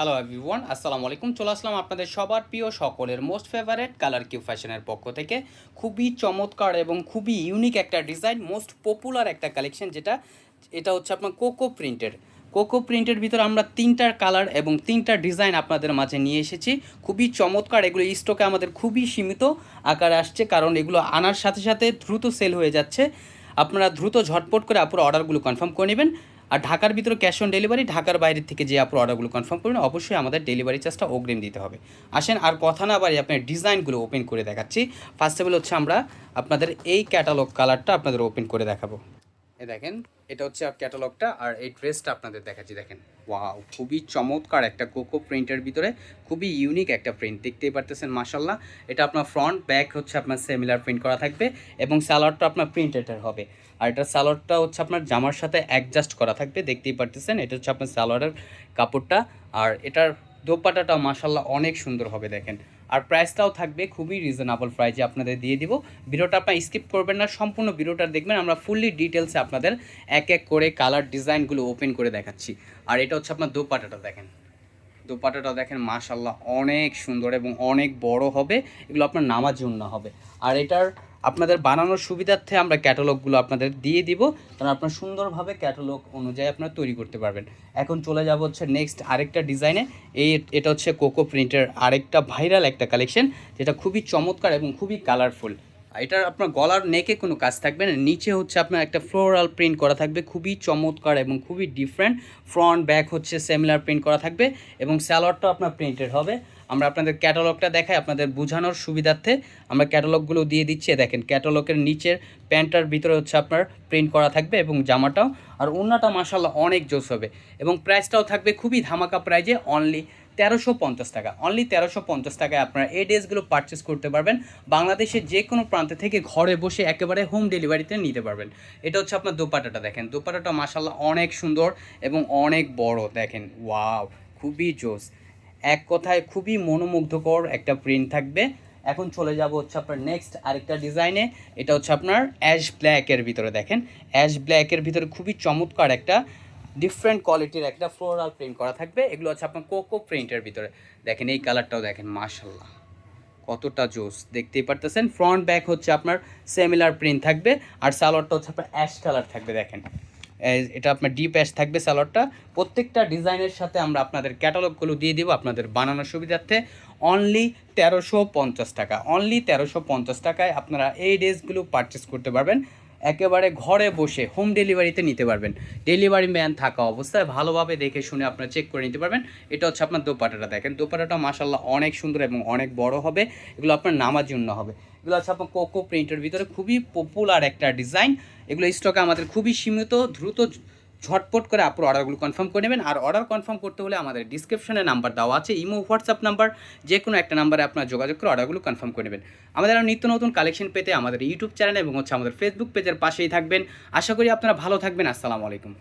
Hello everyone আসসালামু আলাইকুম চলে আসলাম আপনাদের সবার প্রিয় সকলের মোস্ট ফেভারেট কালার কিউ ফ্যাশনের পক্ষ থেকে। খুবই চমৎকার এবং খুবই ইউনিক একটা ডিজাইন মোস্ট পপুলার একটা কালেকশন যেটা, এটা হচ্ছে আপনার কোকো প্রিন্টের কোকো প্রিন্টের ভিতরে আমরা তিনটার কালার এবং তিনটা ডিজাইন আপনাদের মাঝে নিয়ে এসেছি। খুবই চমৎকার, এগুলো স্টকে আমাদের খুবই সীমিত আকারে আসছে কারণ এগুলো আনার সাথে সাথে দ্রুত সেল হয়ে যাচ্ছে। আপনারা দ্রুত ঝটপট করে আপুর অর্ডারগুলো কনফার্ম করে নেবেন। আর ঢাকার ভিতরে ক্যাশ অন ডেলিভারি ঢাকার বাইরের থেকে যে আপনার অর্ডারগুলো কনফার্ম করবেন, অবশ্যই আমাদের ডেলিভারি চার্জটা অগ্রিম দিতে হবে। আসেন, আর কথা না বাড়ি আপনার ডিজাইনগুলো ওপেন করে দেখাচ্ছি। ফার্স্ট অফ অল হচ্ছে আমরা আপনাদের এই ক্যাটালগ কালারটা আপনাদের ওপেন করে দেখাবো। এ দেখেন, এটা হচ্ছে ক্যাটালগটা আর এই ড্রেসটা আপনাদের দেখাচ্ছি, দেখেন। ওয়াও খুবই চমৎকার একটা কোকো প্রিন্টের ভিতরে, খুবই ইউনিক একটা প্রিন্ট দেখতেই পারতেছেন মাসাল্লাহ এটা আপনার ফ্রন্ট ব্যাক হচ্ছে আপনার সেমিলার প্রিন্ট করা থাকবে এবং স্যালাডটা আপনার প্রিন্টেডের হবে। আর এটা স্যালাডটা হচ্ছে আপনার জামার সাথে অ্যাডজাস্ট করা থাকবে, দেখতেই পারতেছেন, এটা হচ্ছে আপনার স্যালাডের কাপড়টা। আর এটার দোপাটাটা মাসাল্লাহ অনেক সুন্দর হবে, দেখেন। আর প্রাইসটাও থাকবে খুবই রিজনেবল প্রাইসে আপনাদের দিয়ে দিব। ভিডিওটা আপনার স্কিপ করবেন না, সম্পূর্ণ ভিডিওটা দেখবেন। আমরা ফুললি ডিটেলসে আপনাদের এক এক করে কালার ডিজাইনগুলো ওপেন করে দেখাচ্ছি। আর এটা হচ্ছে আপনার দোপাটাটা দেখেন। দোপাটাটা দেখেন মাশাল্লাহ অনেক সুন্দর এবং অনেক বড় হবে। এগুলো আপনার নামার জন্য হবে। আর এটার আপনাদের বানানোর সুবিধার্থে আমরা ক্যাটালগুলো আপনাদের দিয়ে দিব। তাহলে আপনার সুন্দরভাবে ক্যাটালগ অনুযায়ী আপনারা তৈরি করতে পারবেন। এখন চলে যাব হচ্ছে নেক্সট আরেকটা ডিজাইনে এই এটা হচ্ছে কোকো প্রিন্টের আরেকটা ভাইরাল একটা কালেকশন যেটা খুবই চমৎকার এবং খুবই কালারফুল এটার আপনার গলার নেকে কোনো কাজ থাকবে না, নিচে হচ্ছে আপনার একটা ফ্লোরাল প্রিন্ট করা থাকবে, খুবই চমৎকার এবং খুবই ডিফারেন্ট ফ্রন্ট ব্যাক হচ্ছে সেমিলার প্রিন্ট করা থাকবে এবং স্যালোয়ারটা আপনার প্রিন্টেড হবে। আমরা আপনাদের ক্যাটালগটা দেখাই, আপনাদের বোঝানোর সুবিধার্থে আমরা ক্যাটালগুলো দিয়ে দিচ্ছি। দেখেন, ক্যাটালগের নিচের প্যান্টটার ভিতরে হচ্ছে আপনার প্রিন্ট করা থাকবে এবং জামাটাও। আর অন্যটা মাসাল্লাহ অনেক জোস হবে এবং প্রাইসটাও থাকবে খুবই ধামাকা প্রাইজে অনলি তেরোশো পঞ্চাশ টাকা। অনলি তেরোশো পঞ্চাশ টাকায় আপনারা এই ড্রেসগুলো পারচেস করতে পারবেন। বাংলাদেশের যে কোনো প্রান্ত থেকে ঘরে বসে একেবারে হোম ডেলিভারিতে নিতে পারবেন। এটা হচ্ছে আপনার দোপাটাটা দেখেন। দোপাটাটা মাসাল্লাহ অনেক সুন্দর এবং অনেক বড় দেখেন। ওয়াও, খুবই জোস। এক কথায় খুবই মনোমুগ্ধকর একটা প্রিন্ট থাকবে। এখন চলে যাব হচ্ছে আপনার নেক্সট আরেকটা ডিজাইনে এটা হচ্ছে আপনার অ্যাশ ব্ল্যাকের ভিতরে দেখেন। অ্যাশ ব্ল্যাকের ভিতরে খুবই চমৎকার একটা ডিফারেন্ট কোয়ালিটির একটা ফ্লোরাল প্রিন্ট করা থাকবে। এগুলো হচ্ছে আপনার কোকো প্রিন্টের ভিতরে। দেখেন, এই কালারটাও দেখেন মাশাল্লাহ কতটা জোস, দেখতেই পারতেছেন? ফ্রন্ট ব্যাক হচ্ছে আপনার সেমিলার প্রিন্ট থাকবে। আর সালোয়ারটা হচ্ছে আপনার অ্যাশ কালার থাকবে, দেখেন। এটা আপনার ডিপ অ্যাশ থাকবে স্যালোয়ারটা প্রত্যেকটা ডিজাইনের সাথে আমরা আপনাদের ক্যাটালগুলো দিয়ে দিব আপনাদের বানানোর সুবিধার্থে। অনলি তেরোশো পঞ্চাশ টাকা অনলি তেরোশো পঞ্চাশ টাকায় আপনারা এই ড্রেসগুলো পারচেস করতে পারবেন। একেবারে ঘরে বসে হোম ডেলিভারিতে নিতে পারবেন। ডেলিভারি ম্যান থাকা অবস্থায় ভালোভাবে দেখে শুনে আপনারা চেক করে নিতে পারবেন। এটা হচ্ছে আপনার দোপাটাটা দেখেন। দোপাটাটা মাসাল্লাহ অনেক সুন্দর এবং অনেক বড় হবে। এগুলো আপনার নামার জন্য হবে। এগুলো হচ্ছে আপনার কোকো প্রিন্টের ভিতরে খুবই পপুলার একটা ডিজাইন এগুলো স্টকে আমাদের খুবই সীমিত, দ্রুত ঝটপট করে আপনার অর্ডারগুলো কনফার্ম করে নেবেন। আর অর্ডার কনফার্ম করতে হলে আমাদের ডিসক্রিপশনে নাম্বার দেওয়া আছে, ইমো হোয়াটসঅ্যাপ নাম্বার যে কোনো একটা নাম্বারে আপনার যোগাযোগ করে অর্ডারগুলো কনফার্ম করে নেবেন। আমাদের আরও নিত্য নতুন কালেকশন পেতে আমাদের ইউটিউব চ্যানেল এবং হচ্ছে আমাদের ফেসবুক পেজের পাশেই থাকবেন। আশা করি আপনারা ভালো থাকবেন। আসসালামু আলাইকুম।